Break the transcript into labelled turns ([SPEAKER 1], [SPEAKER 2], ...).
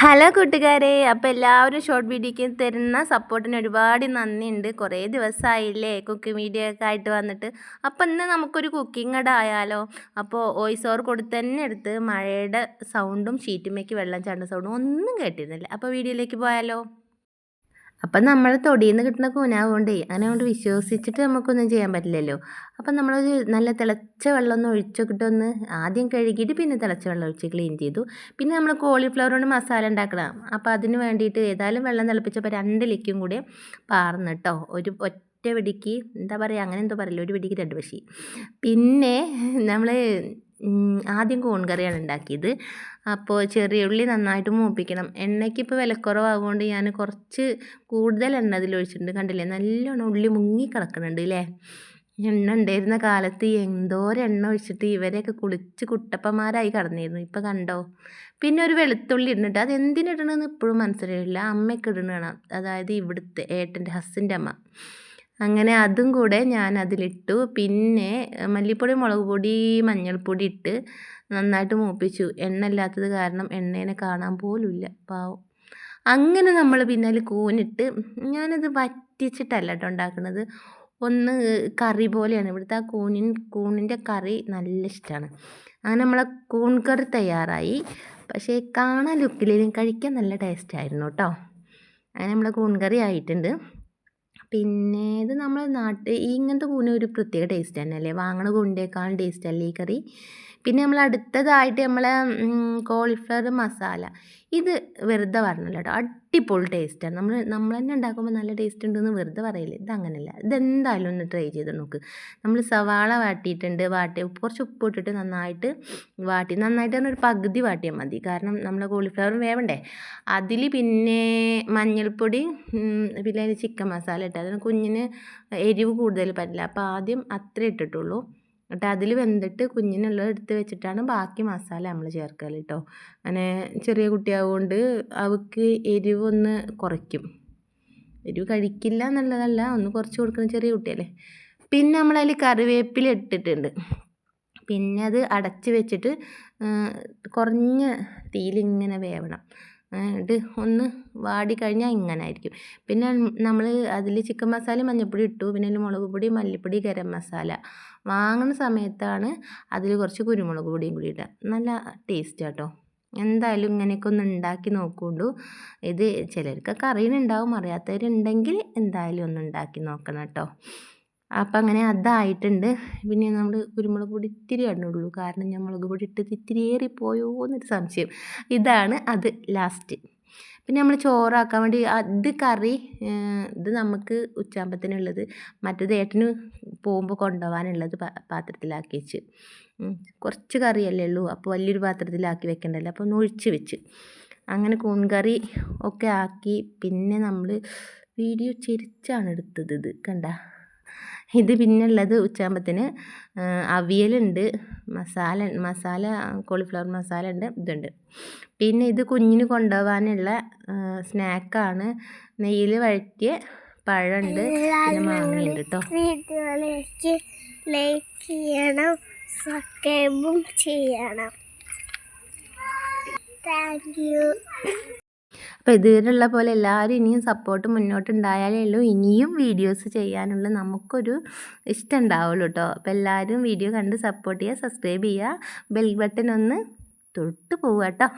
[SPEAKER 1] Hello കൂട്ടുകാരെ അപ്പോൾ എല്ലാവരും ഷോർട്ട് വീഡിയോക്ക് തരുന്ന സപ്പോർട്ടിന് ഒരുപാട് നന്ദിയുണ്ട്. കുറേ ദിവസമായില്ലേ കുക്കിംഗ് വീഡിയോ ഒക്കെ ആയിട്ട് വന്നിട്ട്. അപ്പോൾ ഇന്ന് നമുക്കൊരു കുക്കിംഗ് ഇട ആയാലോ? അപ്പോൾ വോയിസ് ഓവർ കൊടുത്ത് തന്നെ എടുത്ത് മഴയുടെ സൗണ്ടും ഷീറ്റുമേക്ക് വെള്ളം ചാണ്ട സൗണ്ടും ഒന്നും കേട്ടിരുന്നില്ല. അപ്പോൾ വീഡിയോയിലേക്ക് പോയാലോ? അപ്പം നമ്മൾ തൊടിയിൽ നിന്ന് കിട്ടുന്ന കൂനാവുകൊണ്ടേ അങ്ങനെ കൊണ്ട് വിശ്വസിച്ചിട്ട് നമുക്കൊന്നും ചെയ്യാൻ പറ്റില്ലല്ലോ. അപ്പം നമ്മളൊരു നല്ല തിളച്ച വെള്ളം ഒന്ന് ഒഴിച്ചൊക്കിട്ട് ഒന്ന് ആദ്യം കഴുകിയിട്ട് പിന്നെ തിളച്ച വെള്ളം ഒഴിച്ച് ക്ലീൻ ചെയ്തു. പിന്നെ നമ്മൾ കോളിഫ്ലവർ കൊണ്ട് മസാല ഉണ്ടാക്കണം. അപ്പോൾ അതിന് വേണ്ടിയിട്ട് ഏതായാലും വെള്ളം തിളപ്പിച്ചപ്പോൾ രണ്ട് ലിക്കും കൂടി പാർന്ന് കേട്ടോ ഒരു ഒറ്റ വെടിക്ക് എന്താ പറയുക അങ്ങനെ എന്തോ പറയില്ല? ഒരു വെടിക്ക് രണ്ട് പക്ഷി പിന്നെ നമ്മൾ ആദ്യം കോൺ കറിയാണ് ഉണ്ടാക്കിയത്. അപ്പോൾ ചെറിയ ഉള്ളി നന്നായിട്ട് മൂപ്പിക്കണം. എണ്ണയ്ക്ക് ഇപ്പോൾ വിലക്കുറവാകൊണ്ട് ഞാൻ കുറച്ച് കൂടുതൽ എണ്ണ അതിൽ ഒഴിച്ചിട്ടുണ്ട്. കണ്ടില്ലേ? നല്ലോണം ഉള്ളി മുങ്ങി കിടക്കുന്നുണ്ട് അല്ലേ എണ്ണ ഉണ്ടായിരുന്ന കാലത്ത് എന്തോരം എണ്ണ ഒഴിച്ചിട്ട് ഇവരെയൊക്കെ കുളിച്ച് കുട്ടപ്പന്മാരായി കടന്നിരുന്നു. ഇപ്പം കണ്ടോ? പിന്നെ ഒരു വെളുത്തുള്ളി ഇടുന്നുണ്ട്. അത് എന്തിനിടണമെന്ന് ഇപ്പോഴും മനസ്സിലായില്ല. അമ്മയ്ക്ക് ഇടണതാണ് അതായത് ഇവിടുത്തെ ഏട്ടന്റെ ഹസ്സിന്റെ അമ്മ. അങ്ങനെ അതും കൂടെ ഞാൻ അതിലിട്ടു പിന്നെ മല്ലിപ്പൊടി മുളക് പൊടി മഞ്ഞൾപ്പൊടി ഇട്ട് നന്നായിട്ട് മൂപ്പിച്ചു. എണ്ണ ഇല്ലാത്തത് കാരണം എണ്ണേനെ കാണാൻ പോലുമില്ല പാവം. അങ്ങനെ നമ്മൾ പിന്നെ അതിൽ കൂനിട്ട് ഞാനത് വറ്റിച്ചിട്ടല്ല കേട്ടോ ഉണ്ടാക്കുന്നത് ഒന്ന് കറി പോലെയാണ്. ഇവിടുത്തെ ആ കൂനിൻ കൂണിന്റെ കറി നല്ല ഇഷ്ടമാണ് അങ്ങനെ നമ്മളെ കൂൺ കറി തയ്യാറായി. പക്ഷേ കാണാൻ ലുക്കിലും കഴിക്കാൻ നല്ല ടേസ്റ്റ് ആയിരുന്നു കേട്ടോ അങ്ങനെ നമ്മളെ കൂൺ കറി ആയിട്ടുണ്ട്. പിന്നെ ഇത് നമ്മൾ നാട്ടിൽ ഇങ്ങനത്തെ പൂവിന് ഒരു പ്രത്യേക ടേസ്റ്റ് തന്നെയല്ലേ? വാങ്ങണ കൂണിന്റെക്കാളും ടേസ്റ്റ് അല്ലേ ഈ കറി? പിന്നെ നമ്മൾ അടുത്തതായിട്ട് നമ്മളെ കോളിഫ്ലവർ മസാല ഇത് വെറുതെ പറഞ്ഞല്ലോ കേട്ടോ അടിപൊളി ടേസ്റ്റാണ് നമ്മൾ നമ്മൾ തന്നെ ഉണ്ടാക്കുമ്പോൾ നല്ല ടേസ്റ്റ് ഉണ്ടെന്ന് വെറുതെ പറയില്ല ഇത് ഇതെന്തായാലും ഒന്ന് ട്രൈ ചെയ്ത് നോക്ക്. നമ്മൾ സവാള വാട്ടിയിട്ടുണ്ട്. വാട്ടി കുറച്ച് ഉപ്പ് ഇട്ടിട്ട് നന്നായിട്ട് വാട്ടി. നന്നായിട്ട് തന്നെ ഒരു പകുതി വാട്ടിയാൽ മതി. കാരണം നമ്മളെ കോളിഫ്ലവറും വേവണ്ടേ? അതിൽ പിന്നെ മഞ്ഞൾപ്പൊടി പിന്നെ ചിക്കൻ മസാല ഇട്ട്. അതിന് കുഞ്ഞിന് എരിവ് കൂടുതൽ പറ്റില്ല. അപ്പോൾ ആദ്യം അത്ര ഇട്ടിട്ടുള്ളൂ. എന്നിട്ട് അതിൽ വെന്തിട്ട് കുഞ്ഞിനുള്ളത് എടുത്ത് വെച്ചിട്ടാണ് ബാക്കി മസാല നമ്മൾ ചേർക്കൽ കേട്ടോ അങ്ങനെ ചെറിയ കുട്ടിയാവുകൊണ്ട് അവൾക്ക് എരിവൊന്ന് കുറയ്ക്കും. എരിവ് കഴിക്കില്ല എന്നുള്ളതല്ല ഒന്ന് കുറച്ച് കൊടുക്കുന്ന ചെറിയ കുട്ടിയല്ലേ. പിന്നെ നമ്മളതിൽ കറിവേപ്പില ഇട്ടിട്ടുണ്ട്. പിന്നെ അത് അടച്ച് വെച്ചിട്ട് കുറഞ്ഞ തീയിലിങ്ങനെ വേവണം. ഇത് ഒന്ന് വാടി കഴിഞ്ഞാൽ ഇങ്ങനെ ആയിരിക്കും പിന്നെ നമ്മൾ അതിൽ ചിക്കൻ മസാല മഞ്ഞൾപ്പൊടി ഇട്ടു. പിന്നെ അതിൽ മുളക് പൊടി മല്ലിപ്പൊടി ഗരം മസാല. വാങ്ങുന്ന സമയത്താണ് അതിൽ കുറച്ച് കുരുമുളക് പൊടിയും കൂടി ഇടുക. നല്ല ടേസ്റ്റ് കേട്ടോ എന്തായാലും ഇങ്ങനെയൊക്കെ ഒന്ന് ഉണ്ടാക്കി നോക്കുകൊണ്ടു ഇത് ചിലർക്കൊക്കെ അറിയണുണ്ടാവും അറിയാത്തവരുണ്ടെങ്കിൽ എന്തായാലും ഒന്ന് ഉണ്ടാക്കി നോക്കണം കേട്ടോ അപ്പം അങ്ങനെ അതായിട്ടുണ്ട്. പിന്നെ നമ്മൾ കുരുമുളക് പൊടി ഇത്തിരി കണ്ടുള്ളൂ കാരണം ഞാൻ മുളക് പൊടി ഇട്ട് ഇത്തിരി ഏറിപ്പോയോ എന്നൊരു സംശയം. ഇതാണ് അത് ലാസ്റ്റ് പിന്നെ നമ്മൾ ചോറാക്കാൻ വേണ്ടി അത് കറി ഇത് നമുക്ക് ഉച്ചാമ്പത്തിനുള്ളത്. മറ്റേത് ഏട്ടന് പോകുമ്പോൾ കൊണ്ടുപോകാനുള്ളത് പാത്രത്തിലാക്കി വെച്ച് കുറച്ച് കറിയല്ലേ ഉള്ളൂ. അപ്പോൾ വലിയൊരു പാത്രത്തിലാക്കി വെക്കണ്ടല്ലോ. അപ്പോൾ ഒന്ന് ഒഴിച്ച് വെച്ച്. അങ്ങനെ കൂൺകറി ഒക്കെ ആക്കി. പിന്നെ നമ്മൾ വീഡിയോ ചിരിച്ചാണ് എടുത്തത് ഇത്. കണ്ട? ഇത് പിന്നെ ഉള്ളത് ഉച്ചയാകുമ്പത്തിന് അവിയലുണ്ട് മസാല മസാല കോളിഫ്ലവർ മസാല ഉണ്ട് ഇതുണ്ട്. പിന്നെ ഇത് കുഞ്ഞിന് കൊണ്ടുപോകാനുള്ള സ്നാക്കാണ്. നെയ്യിൽ വഴറ്റിയ പഴമുണ്ട് മാങ്ങയുണ്ട് കേട്ടോ ലൈക്ക് ചെയ്യണം ചെയ്യണം. Thank you. അപ്പോൾ ഇതുവരെയുള്ള പോലെ എല്ലാവരും ഇനിയും സപ്പോർട്ട് മുന്നോട്ടുണ്ടായാലേ ഉള്ളൂ. ഇനിയും വീഡിയോസ് ചെയ്യാനുള്ള നമുക്കൊരു ഇഷ്ടം ഉണ്ടാവുള്ളൂ കേട്ടോ അപ്പോൾ എല്ലാവരും വീഡിയോ കണ്ട് സപ്പോർട്ട് ചെയ്യുക സബ്സ്ക്രൈബ് ചെയ്യുക ബെൽ ബട്ടൺ ഒന്ന് തൊട്ട് പോവുക കേട്ടോ